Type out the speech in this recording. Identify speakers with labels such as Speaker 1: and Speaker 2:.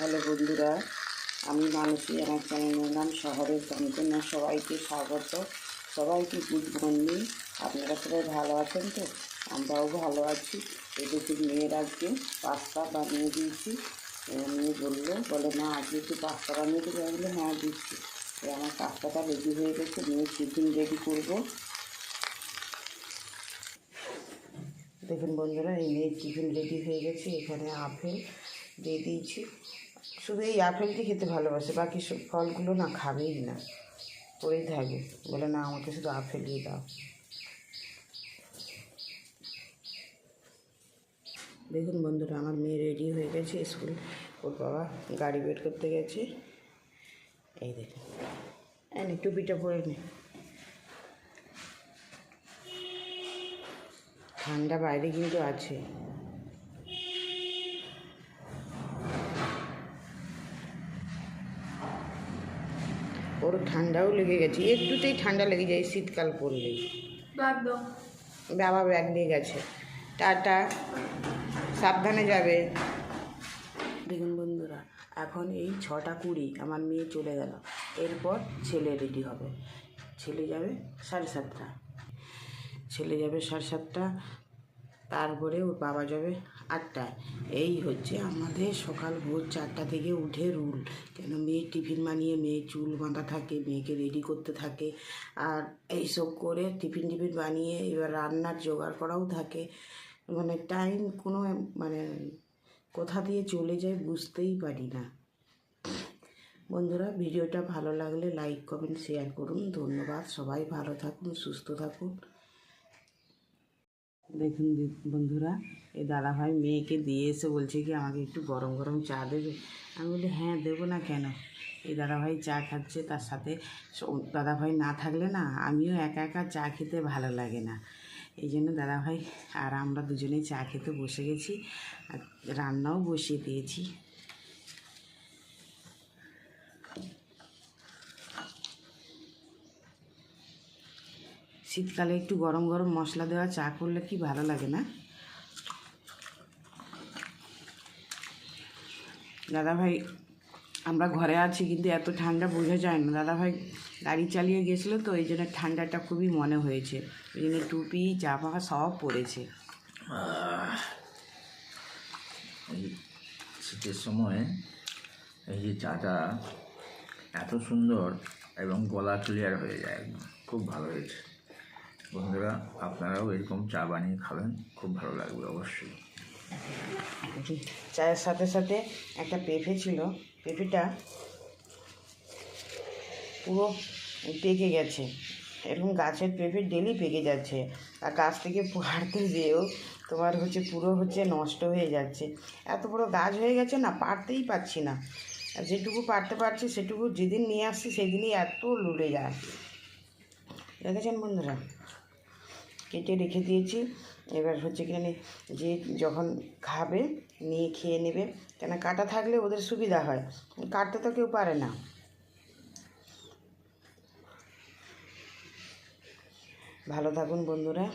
Speaker 1: Hello বন্ধুরা, আমি মানুষই আমার চ্যানেলের নাম শহরের চন্দনা সবাইকে স্বাগত। সবাইকে গুড মর্নিং। আপনারা সবাই ভালো আছেন তো? আমরাও ভালো আছি। এদিকে মেয়ের আজকে পাস্তা বানিয়ে দিয়েছি। মেয়ে বলল, বলে, মা, আজকে একটু পাস্তা বানিয়ে দেবে? আমি হ্যাঁ দিচ্ছি। আমার পাস্তাটা রেডি হয়ে গেছে। মেয়ে টিফিন রেডি করব। দেখুন বন্ধুরা, এই মেয়ের টিফিন রেডি হয়ে গেছে। এখানে আপেল দিয়ে দিয়েছি। শুধু এই আপেলটি খেতে ভালোবাসে, বাকি সব ফলগুলো না খাবেই না। পড়েই থাকে। বলে, না, আমাকে শুধু আপেলই দাও। দেখুন বন্ধুরা, আমার মেয়ে রেডি হয়ে গেছে স্কুল। ওর বাবা গাড়ি বের করতে গেছে। এই দেখুন। এনে টুপিটা পরে নে। ঠান্ডা বাইরে কিন্তু আছে। ওর ঠান্ডাও লেগে গেছে। একটুতেই ঠান্ডা লেগে যায় শীতকাল পড়লেই বাবা ব্যাগ নিয়ে গেছে। টাটা। সাবধানে যাবে। দেখুন বন্ধুরা এখন এই ছটা কুড়ি আমার মেয়ে চলে গেল। এরপর ছেলে রেডি হবে। ছেলে যাবে সাড়ে সাতটা। ছেলে যাবে সাড়ে সাতটা। তারপরে ওর বাবা যাবে আটটায়। এই হচ্ছে আমাদের সকাল ভোর চারটা থেকে উঠে রুল। কেন মেয়ে টিফিন বানিয়ে মেয়ে চুল বাঁধা থাকে, মেয়েকে রেডি করতে থাকে। আর এইসব করে টিফিন টিফিন বানিয়ে এবার রান্নার জোগাড় করাও থাকে। মানে টাইম কোনো মানে কোথা দিয়ে চলে যায় বুঝতেই পারি না। বন্ধুরা, ভিডিওটা ভালো লাগলে লাইক কমেন্ট শেয়ার করুন। ধন্যবাদ। সবাই ভালো থাকুন, সুস্থ থাকুন। দেখুন বন্ধুরা, এই দাদাভাই মেয়েকে দিয়ে এসে বলছে কি, আমাকে একটু গরম গরম চা দেবে? আমি বলি হ্যাঁ দেবো না কেন? এই দাদাভাই চা খাচ্ছে, তার সাথে দাদা দাদাভাই না থাকলে না, আমিও একা একা চা খেতে ভালো লাগে না। এই জন্য দাদাভাই আর আমরা দুজনেই চা খেতে বসে গেছি, আর রান্নাও বসিয়ে দিয়েছি। শীতকালে একটু গরম গরম মশলা দেওয়া চা করলে কি ভালো লাগে না? দাদাভাই, আমরা ঘরে আছি কিন্তু এত ঠান্ডা বোঝা যায় না। দাদাভাই গাড়ি চালিয়ে গেছিল তো, এই জন্য ঠান্ডাটা খুবই মনে হয়েছে। ওই জন্য টুপি জামা সব
Speaker 2: পড়েছে। শীতের সময় এই যে চাটা এত সুন্দর এবং গলা ক্লিয়ার হয়ে যায় খুব ভালো হয়েছে। বন্ধুরা, আপনারাও এরকম চা বানিয়ে খাবেন, খুব ভালো লাগবে অবশ্যই।
Speaker 1: চায়ের সাথে সাথে একটা পেঁপে ছিল, পেঁপেটা পুরো পেকে গেছে। এরকম গাছের পেঁপে ডেলি পেকে যাচ্ছে। আর গাছ থেকে পাড়তে যেও তোমার হচ্ছে পুরো হচ্ছে নষ্ট হয়ে যাচ্ছে। এত বড় গাছ হয়ে গেছে না পারতেই পারছি না। আর যেটুকু পারতে পারছি, সেটুকু যেদিন নিয়ে আসছি, সেদিনই এত লুড়ে যায়। দেখেছেন বন্ধুরা? কেটে রেখে দিয়েছি। এবার হচ্ছে নে- যে যখন খাবে নিয়ে খেয়ে নেবে। কেন কাটা থাকলে ওদের সুবিধা হয়। কাটতে তো কেউ পারে না। ভালো থাকুন বন্ধুরা।